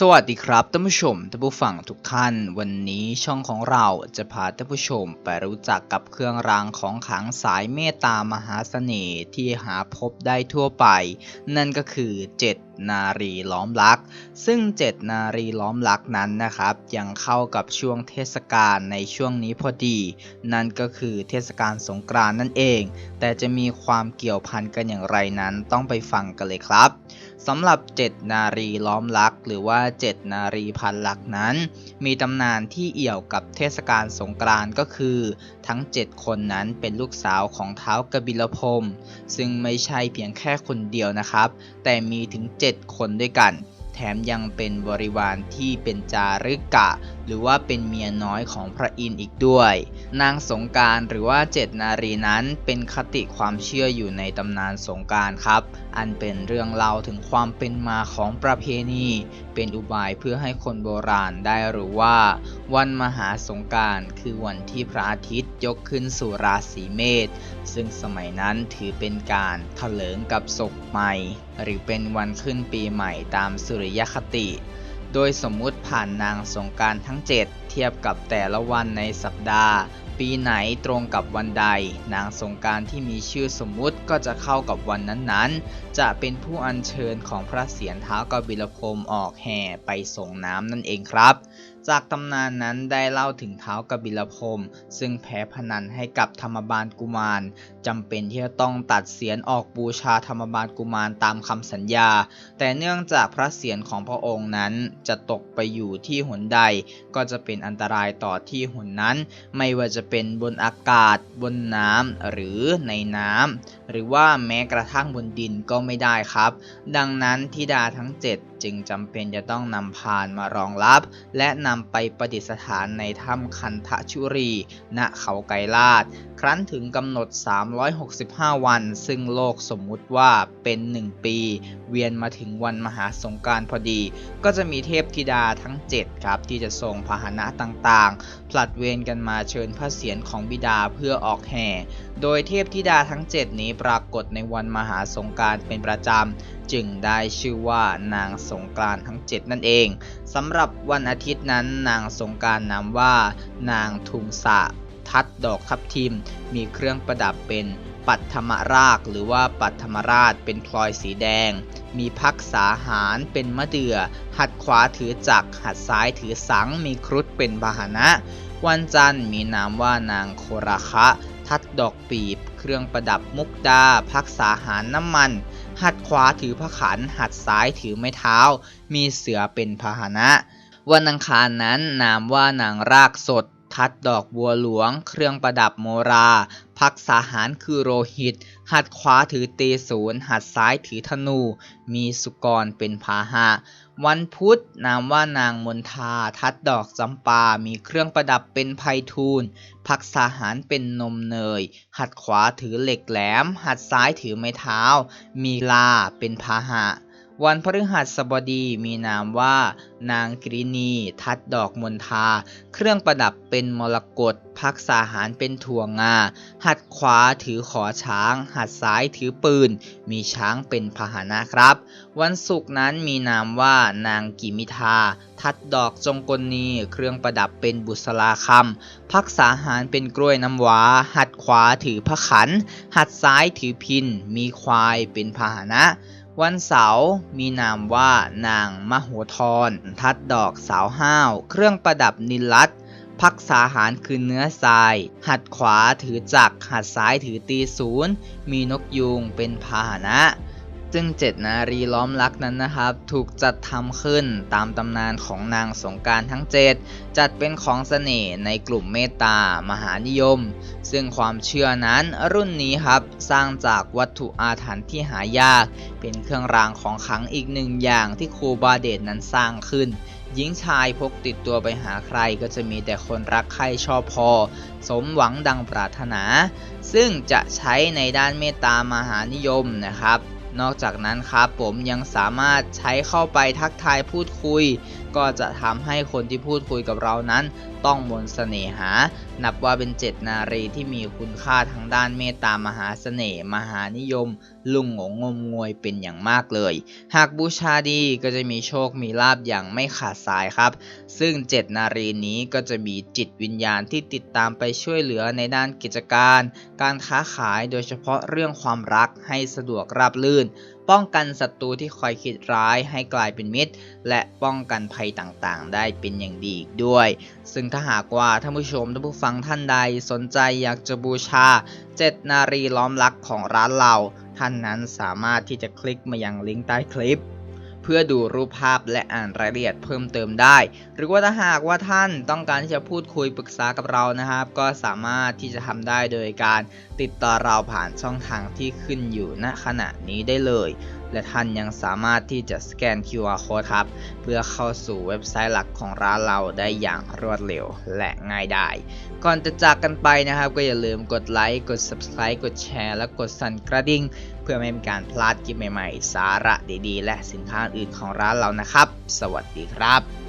สวัสดีครับท่านผู้ชมท่านผู้ฟังทุกท่าน วันนี้ช่องของเราจะพาท่านผู้ชมไปรู้จักกับเครื่องรางของขลังสายเมตตามหาเสน่ห์ที่หาพบได้ทั่วไป นั่นก็คือ 7 นารีล้อมลัก ซึ่ง 7 นารีล้อมลักนั้นนะครับ ยังเข้ากับช่วงเทศกาลในช่วงนี้พอดี นั่นก็คือเทศกาลสงกรานต์นั่นเอง แต่จะมีความเกี่ยวพันกันอย่างไรนั้นต้องไปฟังกันเลยครับสำหรับ 7 นารีล้อมลัก หรือว่า 7 นารีพันลักนั้น มีตำนานที่เอี่ยวกับเทศกาลสงกรานต์ก็คือ ทั้ง 7 คนนั้นเป็นลูกสาวของเท้าวกบิลพรมซึ่งไม่ใช่เพียงแค่คนเดียวนะครับ แต่มีถึง 7 คนด้วยกัน แถมยังเป็นบริวารที่เป็นจารึกกะ หรือว่าเป็นเมียน้อยของพระอินทร์อีกด้วย นางสงการหรือว่าเจ็ดนารีนั้นเป็นคติความเชื่ออยู่ในตำนานสงการครับ อันเป็นเรื่องเล่าถึงความเป็นมาของประเพณี เป็นอุบายเพื่อให้คนโบราณได้รู้ว่า วันมหาสงการคือวันที่พระอาทิตย์ยกขึ้นสู่ราศีเมษซึ่งสมัยนั้นถือเป็นการถลิงกับศกใหม่ หรือเป็นวันขึ้นปีใหม่ตามสุริยคติ โดยสมมุติผ่านนางสงการทั้ง 7 เทียบกับแต่ละวันในสัปดาห์ ปีไหนตรงกับวันใด นางสงการที่มีชื่อสมมุติก็จะเข้ากับวันนั้นๆ จะเป็นผู้อัญเชิญของพระเศียรเท้ากบิลพรมออกแห่ไปส่งน้ำนั่นเองครับ จากตำนานนั้นได้เล่าถึงเท้ากบิลพรมซึ่งแพ้พนันให้กับธรรมบาลกุมารจำเป็นที่จะต้องตัดเศียรออกบูชาธรรมบาลกุมารตามคำสัญญา แต่เนื่องจากพระเศียรของพระองค์นั้นจะตกไปอยู่ที่หนใด ก็จะเป็นอันตรายต่อที่หนนั้น ไม่ว่าจะเป็นบนอากาศ บนน้ำหรือในน้ำหรือว่าแม้กระทั่งบนดินก็ไม่ได้ครับ ดังนั้นธิดาทั้ง 7จึงจำเป็นจะต้องนำพานมารองรับ และนำไปประดิษฐานในถ้ำคันทชุรี ณเขาไกรลาด ครั้นถึงกำหนด 365 วัน ซึ่งโลกสมมุติว่าเป็น 1 ปี เวียนมาถึงวันมหาสงการพอดี ก็จะมีเทพธิดาทั้ง 7 ครับ ที่จะส่งพาหนะต่างๆ ผลัดเวรกันมาเชิญพระเศียรของบิดาเพื่อออกแห่ โดยเทพธิดาทั้ง 7 นี้ปรากฏในวันมหาสงการเป็นประจำ จึงได้ชื่อว่านางสงกรานทั้ง 7 นั่นเองสำหรับวันอาทิตย์นั้นนางสงการนามว่า นางทุงสะทัดดอกทับทิม มีเครื่องประดับเป็นปัทมรากหรือว่าปัทมราชเป็นพลอยสีแดง มีพักษาหารเป็นมะเดื่อ หัดขวาถือจักรหัดซ้ายถือสัง มีครุฑเป็นพาหนะ วันจันทร์มีนามว่านางโคราคะ ทัดดอกปีบ เครื่องประดับมุกดา พักษาหารน้ำมัน หัดขวาถือพระขัน หัดซ้ายถือไม้เท้า มีเสือเป็นพาหนะ วันอังคารนั้นนามว่านางรากสด ทัดดอกบัวหลวง เครื่องประดับโมรา พักษาหารคือโรหิต หัดขวาถือเตศูนย์หัดซ้ายถือธนู มีสุกรเป็นพาหะ วันพุธนามว่านางมนทา ทัดดอกจำปา มีเครื่องประดับเป็นไพทูลผักสาหารเป็นนมเนย หัดขวาถือเหล็กแหลม หัดซ้ายถือไม้เท้า มีลาเป็นพาหะ วันพฤหัสบดีมีนามว่า นางกรินีทัดดอกมณฑาเครื่องประดับเป็นมรกตพักษาหารเป็นถั่วงา หัดขวาถือขอช้าง หัดซ้ายถือปืน มีช้างเป็นพาหนะครับ วันศุกร์นั้นมีนามว่านางกิมิทา ทัดดอกจงกลนีเครื่องประดับเป็นบุษราคำพักษาหารเป็นกล้วยน้ำว้า หัดขวาถือพระขัน หัดซ้ายถือพิน มีควายเป็นพาหนะ วันเสาร์มีนามว่านางมโหธรทัดดอกสาวห้าว เครื่องประดับนิลลัตพักษาหารคือเนื้อทราย หัดขวาถือจักรหัดซ้ายถือตีศูนย์ มีนกยูงเป็นพาหนะ ซึ่งเจ็ดนารีล้อมลักนั้นนะครับ ถูกจัดทำขึ้นตามตำนานของนางสงการทั้งเจ็ดจัดเป็นของเสน่ห์ในกลุ่มเมตตามหานิยม ซึ่งความเชื่อนั้นรุ่นนี้ครับ สร้างจากวัตถุอาถรรพ์ที่หายาก เป็นเครื่องรางของขลังอีกหนึ่งอย่างที่ครูบาเดชนั้นสร้างขึ้นหญิงชายพกติดตัวไปหาใครก็จะมีแต่คนรักใครชอบพอ สมหวังดังปรารถนา ซึ่งจะใช้ในด้านเมตตามหานิยมนะครับ นอกจากนั้นครับผมยังสามารถใช้เข้าไปทักทายพูดคุย ก็จะทำให้คนที่พูดคุยกับเรานั้น ต้องมนต์เสน่หา นับว่าเป็นเจ็ดนารีที่มีคุณค่าทางด้านเมตตามหาเสน่ห์มหานิยม ลุ่งหงงมงวยเป็นอย่างมากเลย หากบูชาดีก็จะมีโชคมีลาบอย่างไม่ขาดสายครับ ซึ่งเจ็ดนารีนี้ก็จะมีจิตวิญญาณที่ติดตามไปช่วยเหลือในด้านกิจการ การค้าขายโดยเฉพาะเรื่องความรักให้สะดวกราบรื่น ป้องกันศัตรูที่คอยคิดร้ายให้กลายเป็นมิตร และป้องกันภัยต่างๆ ได้เป็นอย่างดีอีกด้วย ซึ่งถ้าหากว่าท่านผู้ชมท่านผู้ฟังท่านใดสนใจอยากจะบูชาเจดนารีล้อมรักของร้านเรา ท่านนั้นสามารถที่จะคลิกมายังลิงก์ใต้คลิป เพื่อดูรูปภาพและอ่านรายละเอียดเพิ่มเติมได้ หรือว่าถ้าหากว่าท่านต้องการที่จะพูดคุยปรึกษากับเรานะครับ ก็สามารถที่จะทำได้โดยการติดต่อเราผ่านช่องทางที่ขึ้นอยู่ณขณะนี้ได้เลยและท่านยังสามารถที่จะสแกน QR code ครับ เพื่อเข้าสู่เว็บไซต์หลักของร้านเราได้อย่างรวดเร็วและง่ายดายก่อนจะจากกันไปนะครับ ก็อย่าลืมกดไลค์กด Subscribe กดแชร์และกดสั่นกระดิ่งเพื่อไม่ให้การพลาดคลิปใหม่ๆ สาระดีๆ และสินค้าอื่นของร้านเรานะครับ สวัสดีครับ